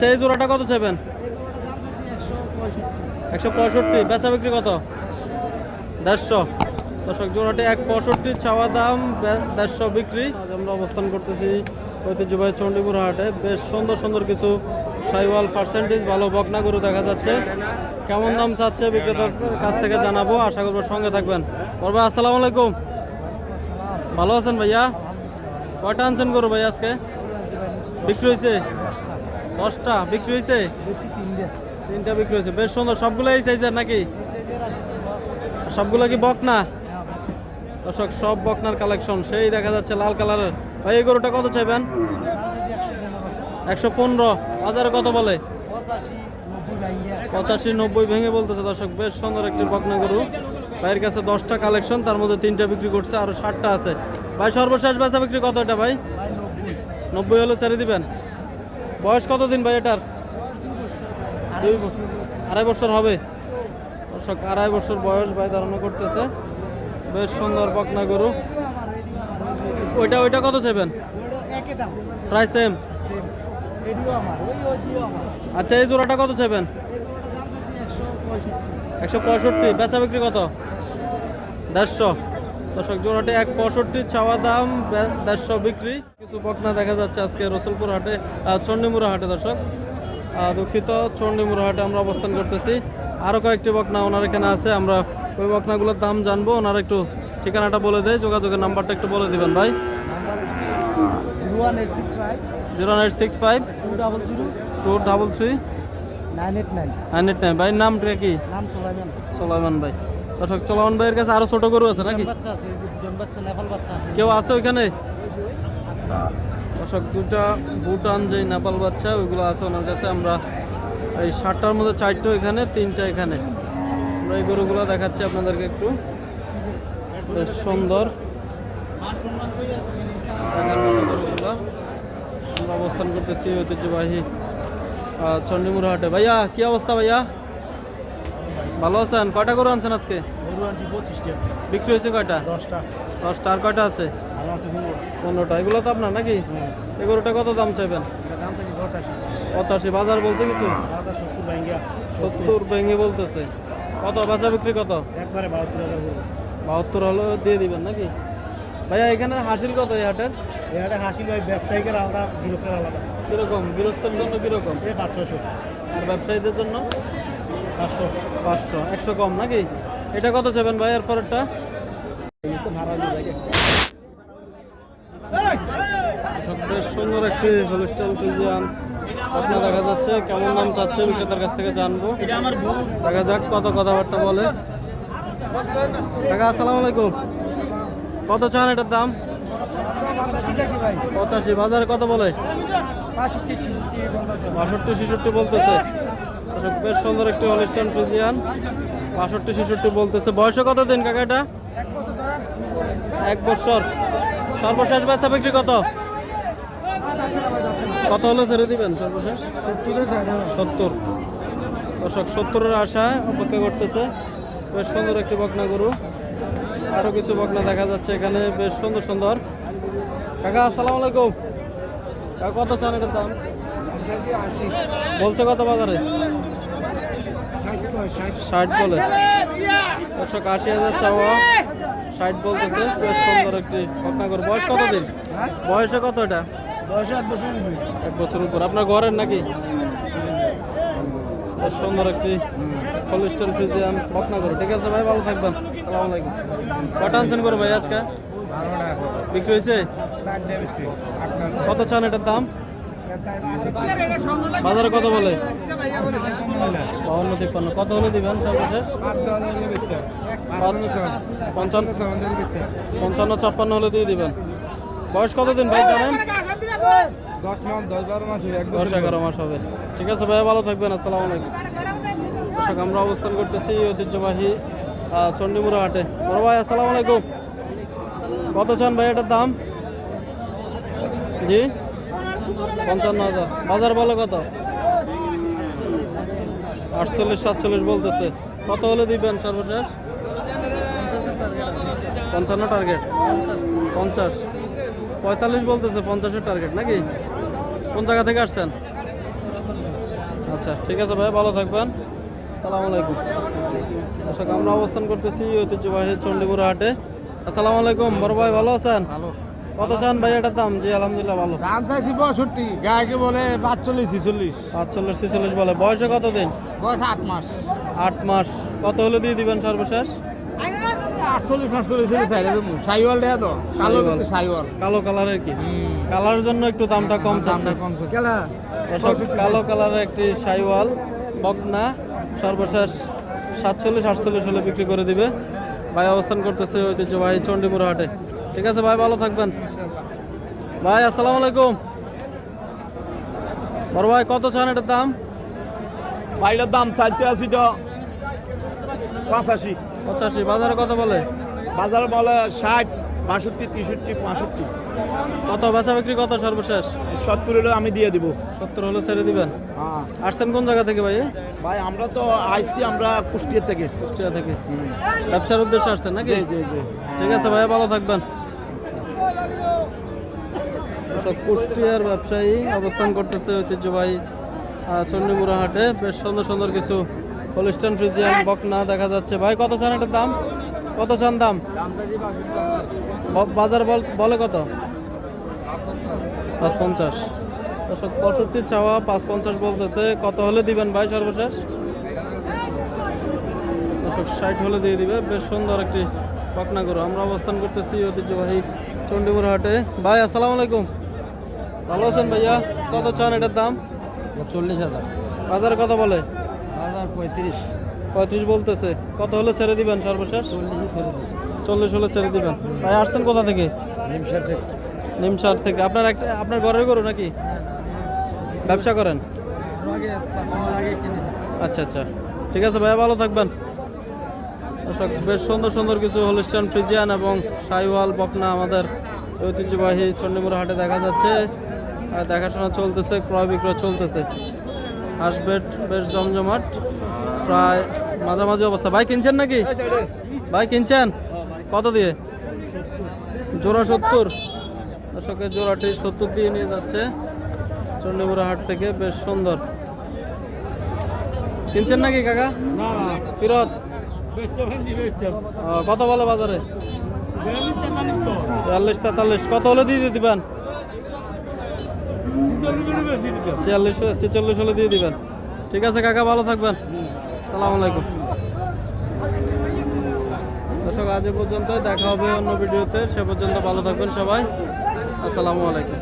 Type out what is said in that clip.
সেই জোড়াটা কত চাইবেন? একশো পঁয়ষট্টি। বেচা বিক্রি কত? দেড়শো। দর্শক, জোড়াটি এক পঁয়ষট্টি চাওয়া দাম দেড়শো বিক্রি। আজ আমরা অবস্থান করতেছি ঐতিহ্যবাহী চণ্ডীপুর হাটে। বেশ সুন্দর সুন্দর কিছু সাইওয়াল পার্সেন্টেজ ভালো বকনা গরু দেখা যাচ্ছে। কেমন দাম চাচ্ছে বিক্রেতার কাছ থেকে জানাব। আশা করব সঙ্গে থাকবেন। ভাই আসসালামু আলাইকুম। ভালো আছেন ভাইয়া? কয়টা আনছেন গরু ভাই আজকে? বিক্রি হয়েছে? দশটা বিক্রি হয়েছে? তিনটা। বিক্রি হয়েছে। বেশ সুন্দর। সবগুলো এই সাইজের নাকি? সবগুলো কি বকনা? দর্শক সব বকনার কালেকশন সেই দেখা যাচ্ছে লাল কালারের। ভাই এই গরুটা কত চাইবেন? একশো পনেরো। বাজারে কত বলে? পঁচাশি নব্বই ভেঙে বলতেছে দর্শক। বেশ সুন্দর একটি বকনা গরু। ভাইয়ের কাছে দশটা কালেকশন তার মধ্যে তিনটা বিক্রি করছে আরও ষাটটা আছে। ভাই সর্বশেষ বেচা বিক্রি কত এটা ভাই? নব্বই হলে ছেড়ে দিবেন? বয়স কত দিন ভাই এটার? আড়াই বছর হবে? আড়াই বছর বয়স ভাই ধারণা করতেছে। বেশ সুন্দর বকনা গরু। ওইটা ওইটা কত চাইবেন? প্রায় সেম আচ্ছা এই জোড়াটা কত চাইবেন? একশো পঁয়ষট্টি। বেচা বিক্রি কত? দেড়শো। দর্শক জোড়াটি এক পঁয়ষট্টি চাওয়া দাম দেড়শো বিক্রি। কিছু বকনা দেখা যাচ্ছে আজকে রসুলপুর হাটে চণ্ডীমুড়া হাটে দর্শক। দুঃখিত চণ্ডীমুড়া হাটে আমরা অবস্থান করতেছি। আরও কয়েকটি বকনা ওনার এখানে আছে আমরা ওই বকনাগুলোর দাম জানব। ওনারা একটু ঠিকানাটা বলে দেয় যোগাযোগের নাম্বারটা একটু বলে দিবেন ভাই। Zero eight six five. Zero eight six five. Two double zero. Two double three nine eight nine. Nine eight nine. ভাই নামটা কি? নাম সোলাইমান। সোলাইমান ভাই। দর্শক চলামান ভাইয়ের কাছে আরও ছোট গরু আছে নাকি? বাচ্চা আছে এই বাচ্চা নেপাল বাচ্চা আছে। কেউ আছে ওইখানে? দর্শক দুটা ভুটান যে নেপাল বাচ্চা ওইগুলো আছে ওনার কাছে। আমরা এই ষাটটার মধ্যে চারটে ওইখানে তিনটা এখানে। আমরা এই গরুগুলো দেখাচ্ছি আপনাদেরকে একটু। বেশ সুন্দর। গরুগুলো আমরা অবস্থান করতেছি ঐতিহ্যবাহী চণ্ডীমুড়া হাটে। ভাইয়া কি অবস্থা ভাইয়া? ভালো আছেন? কয়টা গরু আনছেন আজকে? গরু আনছি পঁচিশটা। বিক্রি হয়েছে কয়টা? দশটা। দশটা। আর কয়টা আছে? ভালো আছে পনেরোটা। এগুলো তো আপনার নাকি? এগুলোটা কত দাম চাইবেন? পঁচাশি। বাজার বলছে কিছু? সত্তর ভেঙে বলতেছে। কত? বেচা বিক্রি কত? একবারে বাহাত্তর বাহাত্তর হলো দিয়ে দিবেন নাকি? ভাইয়া এখানে হাসিল কত এই হাটের? এখানে হাসি ভাই ব্যবসায়ীকের আলাদা গৃহস্থের আলাদা। কীরকম? গৃহস্থের জন্য কীরকম? এই পাঁচশোশো আর ব্যবসায়ীদের জন্য? পাঁচশো পাঁচশো। একশো কম নাকি? এটা কত চাইবেন ভাই এর পরেরটা বেশ সুন্দর একটি হলিস্টাইন ফিজিয়ান। আপনার দেখা যাচ্ছে কেমন দাম চাচ্ছে বিক্রেতার কাছ থেকে জানব। দেখা যাক কত কথাবার্তা বলে। কাকা, আসসালামু আলাইকুম। কত চান এটার দাম? পঁচাশি, বাজারে কত বলে? বাষট্টি, ছেষট্টি বলতেছে। বেশ সুন্দর একটি অনুষ্ঠান ফ্রিজিয়ান বাষট্টি, ছেষট্টি বলতেছে। বয়সে কত দিন কাকা এটা? এক বছর। সর্বশেষ বেচা বিক্রি কত? কত হলে ছেড়ে দিবেন সর্বশেষ? সত্তর। দর্শক, সত্তরের আশায় অপেক্ষা করতেছে। বেশ সুন্দর একটি বকনা গরু। আরও কিছু বকনা দেখা যাচ্ছে এখানে। বেশ সুন্দর সুন্দর। কাকা, আসসালামু আলাইকুম। কত চান এটার দাম? বলছে কত বাজারে? ষাট বলে। দর্শক আশি হাজার চাওয়া। ষাট বলতেছে বেশ সুন্দর একটি বকনা গরু বয়স কত দিন বয়সে কত এটা? বয়স এক বছর এক বছর উপর। আপনার ঘরের নাকি? বেশ সুন্দর একটি হলিস্টন ফ্রিজিয়ান বকনা গরু ঠিক আছে ভাই ভালো থাকবেন। সালাম আলাইকুম। কটা আনছেন করো ভাই আজকে? বিক্রি হয়েছে? কত চান এটার দাম? বাজারে কত বলে? বাউন্ন তিপ্পান্ন। কত হলে দিবেন সর্বশেষ? পঞ্চান্ন। পঞ্চান্ন ছাপ্পান্ন হলে দিয়ে দিবেন। বয়স কত দিন ভাই জানেন? দশ এগারো মাস হবে। ঠিক আছে ভাইয়া ভালো থাকবেন। আসসালামু আলাইকুম। আমরা অবস্থান করতেছি ঐতিহ্যবাহী চণ্ডীমুড়া হাটে। বড় ভাই আসসালামু আলাইকুম। কত চান ভাই এটার দাম? জি? পঞ্চান্ন হাজার। বাজার বলো কত? আটচল্লিশ, সাতচল্লিশ বলতেছে। কত হলে দিবেন সর্বশেষ? পঞ্চান্ন টার্গেট পঞ্চাশ। পঁয়তাল্লিশ বলতেছে, পঞ্চাশের টার্গেট নাকি? কোন জায়গা থেকে আসছেন? আচ্ছা ঠিক আছে ভাই, ভালো থাকবেন। আসসালামু আলাইকুম। দর্শক, আমরা অবস্থান করতেছি ঐতিহ্যবাহী চণ্ডীপুর হাটে। আসসালামু আলাইকুম বড় ভাই ভালো আছেন? ভালো। কত চান ভাই এটার দাম? জি আলহামদুলিল্লাহ ভালো। দাম চাইছি পঁয়ষট্টি গায়কে বলে পাঁচচল্লিশ ছিচল্লিশ। আটচল্লিশ ছিচল্লিশ বলে। বয়সে কত দিন? বয়স আট মাস। আট মাস। কত হলে দিয়ে দিবেন সর্বশেষ? আটচল্লিশ আটচল্লিশ হলে চাই দেবো। সাইওয়াল দেয়া তো। কালো সাইওয়াল। কালো কালারের কি? কালারের জন্য একটু দামটা কম কেলা? দর্শক কালো কালারের একটি সাইওয়াল বকনা সর্বশেষ সাতচল্লিশ আটচল্লিশ হলে বিক্রি করে দিবে। ভাই অবস্থান করতেছে ঐতিহ্যবাহী চণ্ডীপুর হাটে। ঠিক আছে ভাই ভালো থাকবেন। ভাই আসসালামু আলাইকুম। বড় ভাই কত চান এটার দাম? ভাইটার দাম চারশো আশি তো পঁচাশি। পঁচাশি। বাজারে কত বলে? বাজার বলে ষাট। বাষট্টি তেষট্টি পঁয়ষট্টি। কত বেচা বিক্রি কত সর্বশেষ? সত্তর হলে আমি দিয়ে দিব। সত্তর হলে ছেড়ে দিবেন? হ্যাঁ। আসছেন কোন জায়গা থেকে ভাই? ভাই আমরা তো আইসি আমরা কুষ্টিয়ার থেকে। কুষ্টিয়া থেকে। ব্যবসার উদ্দেশ্যে আসছেন নাকি? জি জি ঠিক আছে ভাই ভালো থাকবেন। সব কুষ্টিয়ার ব্যবসায়ী অবস্থান করতেছে ঐতিহ্যবাহী আহ, চণ্ডীমুড়া হাটে। বেশ সুন্দর সুন্দর কিছু হলিস্টান ফ্রিজিয়ান বকনা দেখা যাচ্ছে। ভাই কত চান এটার দাম? কত চান দাম? বাজার বল বলে কত? পাঁচ পঞ্চাশ দর্শক পঁয়ষট্টি চাওয়া পাঁচ পঞ্চাশ বলতেছে। কত হলে দিবেন ভাই সর্বশেষ? দর্শক ষাট হলে দিয়ে দিবে। বেশ সুন্দর একটি পাকনা গরু আমরা অবস্থান করতেছি ঐতিহ্যবাহী চণ্ডীপুর হাটে। ভাই আসসালামু আলাইকুম। ভালো আছেন ভাইয়া? কত চান এটার দাম? চল্লিশ হাজার। বাজারে কত বলে? হাজার পঁয়ত্রিশ। পঁয়ত্রিশ বলতেছে। কত হলে ছেড়ে দিবেন সর্বশেষ? চল্লিশ হলে ছেড়ে দিবেন। ভাই আসছেন কোথা থেকে? নিমসার থেকে। নিমসার থেকে। আপনার একটা আপনার ঘরের গরু নাকি? ব্যবসা করেন? আচ্ছা আচ্ছা। ঠিক আছে ভাইয়া ভালো থাকবেন। দর্শক বেশ সুন্দর সুন্দর কিছু হলিস্টান ফ্রিজিয়ান এবং সাইওয়াল বকনা আমাদের ঐতিহ্যবাহী চণ্ডীমুড়া হাটে দেখা যাচ্ছে। আর দেখাশোনা চলতেছে ক্রয় বিক্রয় চলতেছে। হাঁসবেট বেশ জমজমাট। প্রায় মাঝামাঝি অবস্থা। ভাই কিনছেন নাকি? ভাই কিনছেন? কত দিয়ে? জোড়া সত্তর। দর্শকের জোড়াটি সত্তর দিয়ে নিয়ে যাচ্ছে। চণ্ডীমুড়া হাট থেকে বেশ সুন্দর। কিনছেন নাকি কাকা? ফিরত? কত বলো বাজারে? বিয়াল্লিশ তেতাল্লিশ কত হলে দিয়ে দিয়ে দিবেন ছিয়াল্লিশ ছেচল্লিশ হলে দিয়ে দিবেন। ঠিক আছে কাকা ভালো থাকবেন। সালাম দর্শক, আজ পর্যন্ত দেখা হবে অন্য ভিডিওতে। সে পর্যন্ত ভালো থাকবেন সবাই। আসসালামু আলাইকুম।